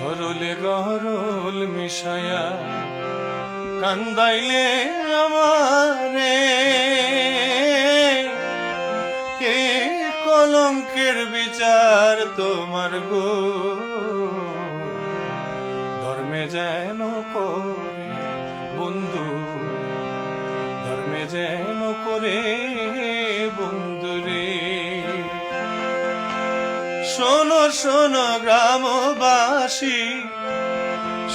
সরলে গরল মিশায়া কান্দাইলে আমারে। কে কলঙ্কের বিচার তোমার গো? ধর্মে যেন করে বন্ধু, ধর্মে যেন করে শোনো গ্রামবাসী,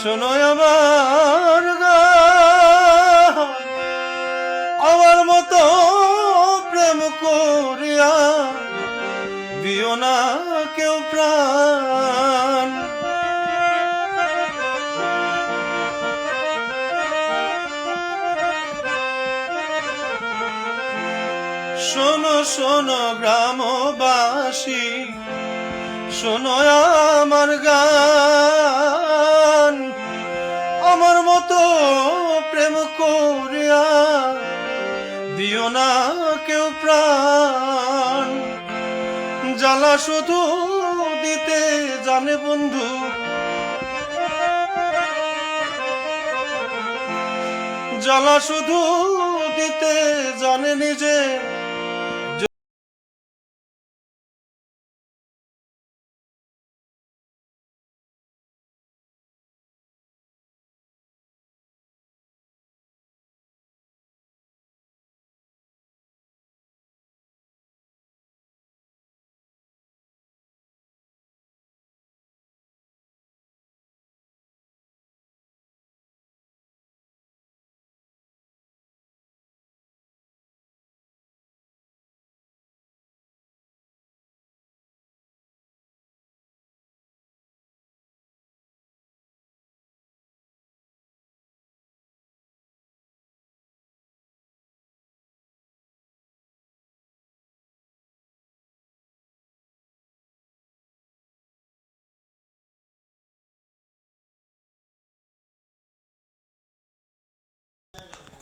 শোনো আমার আমার মতো প্রেম করিয়া দিও না কেউ প্রাণ। শোনো শোনো গ্রামবাসী শোনো আমার গান। আমার মতো প্রেম করিয়া দিও না কেউ প্রাণ। জ্বালা শুধু দিতে জানে বন্ধু। জ্বালা শুধু দিতে জানে নিজে।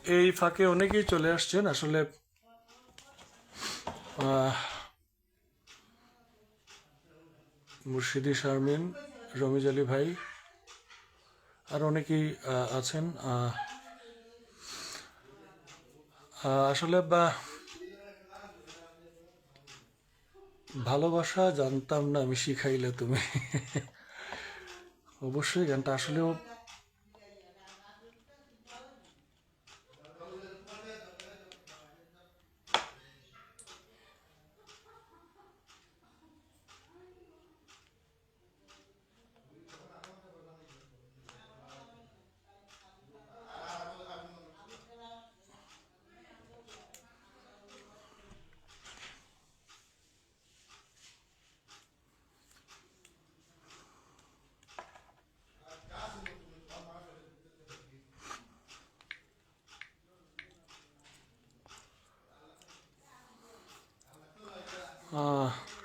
এই ফাঁকে অনেকেই চলে আসছেন। আসলে মুর্শিদি শারমিন, রমিজ আলী ভাই, আর অনেকেই আছেন। আসলে, বা, ভালোবাসা জানতাম না, আমি শিখাইলে তুমি। অবশ্যই, গানটা আসলেও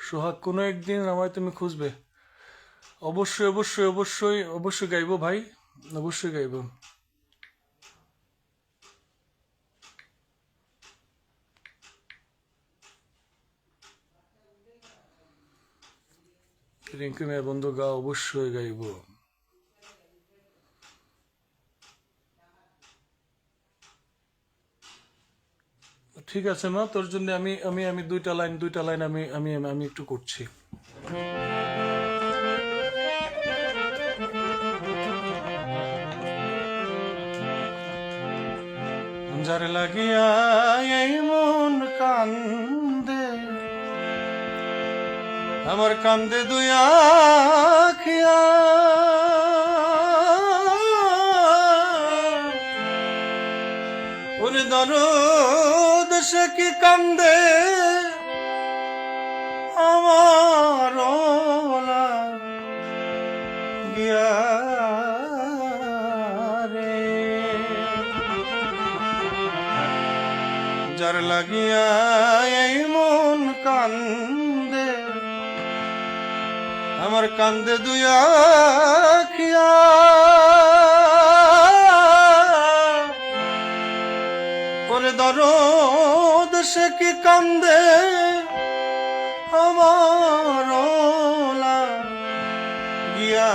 সোহাগ, কোনো একদিন আমায় তুমি খুঁজবে। অবশ্যই অবশ্যই অবশ্যই অবশ্যই গাইবো ভাই, অবশ্যই গাইব। রিঙ্কু মেয়ের বন্ধু, গা অবশ্যই গাইবো। ঠিক আছে, মা, তোর জন্য আমি আমি আমি দুইটা লাইন দুইটা লাইন আমি আমি আমি একটু করছি। যার লাগিয়া এই মন কান্দে, আমার কান্দে দুই আখিয়া। ওরে দরদ সে কি কান্দে? আমার গিয়া রে। যার লাগিয়া এই মন কান্দে, আমার কান্দে দুই আখিয়া। দরদ সে কি কান্দে? আমার গিয়া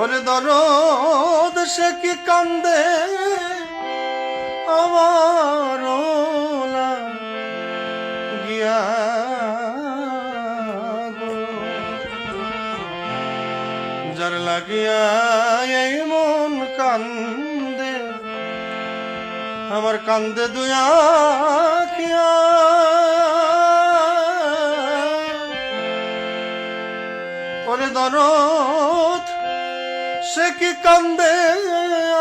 ওরে দরদ সে কি কান্দে? আমার গিয়া লাগিয়া এই মন কান্দে, আমার কান্দে দুয়া খিয়া ওরে দরদ, সে কি কান্দে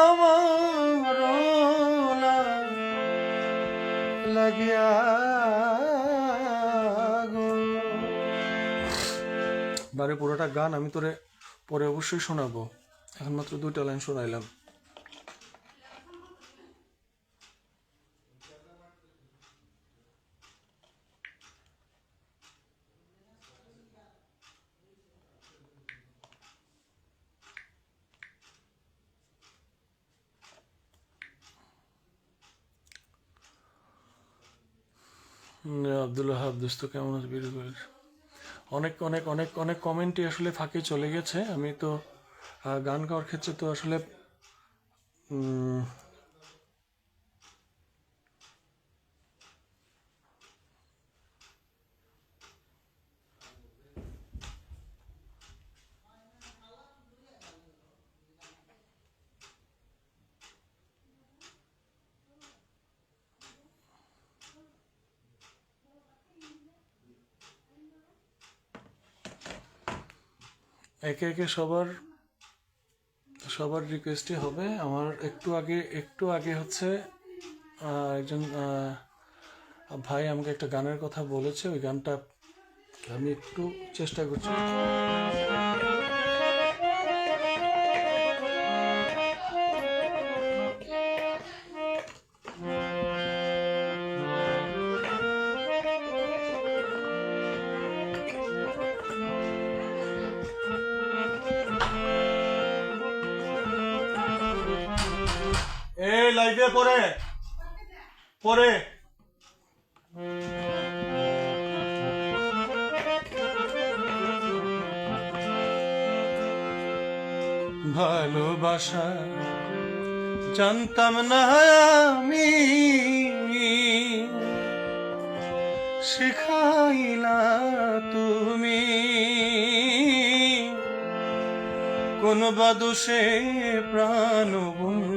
আমার লাগিয়া বারে পুরোটা গান আমি তোরে পরে অবশ্যই শোনাবো। এখন মাত্র দুইটা লাইন শোনাইলাম। হুম, আব্দুল হাব দোস্ত কেমন আছে? করে অনেক অনেক অনেক অনেক কমেন্টই আসলে ফাঁকে চলে গেছে। আমি তো গান গাওয়ার ক্ষেত্রে তো আসলে একে একে সবার সবার রিকোয়েস্টই হবে। আমার একটু আগে একটু আগে হচ্ছে একজন ভাই আমাকে একটা গানের কথা বলেছে। ওই গানটা আমি একটু চেষ্টা করছি। এই লাইভে পরে পরে ভালোবাসা জানতাম না আমি। শিখাইলা তুমি। কোন বাদুষে প্রাণ বন্ধু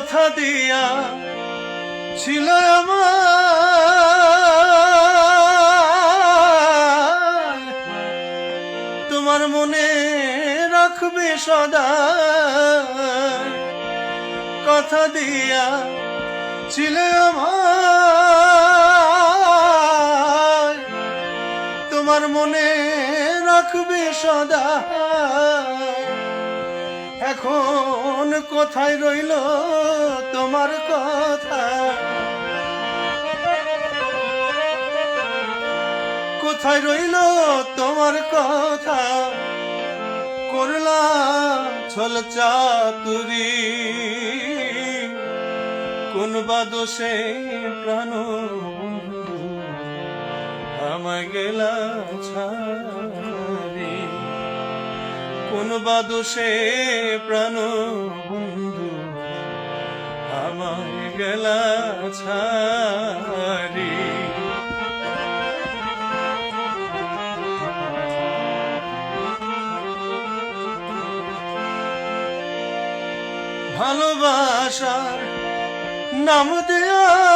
কথা দিয়া ছিল আমার। তোমার মনে রাখবে সদা। কথা দিয়া ছিলে আমার। তোমার মনে রাখবে সদা। এখন কোথায় রইল তোমার কথা। কোথায় রইল তোমার কথা? করলা ছল চাতুরি। কোন বা দোষে প্রাণ আমায় গেলা ছাড়ি। কোন বা দোষে প্রাণ বন্ধু আমায় গেলা ছাড়ি। ভালোবাসার নাম দেয়া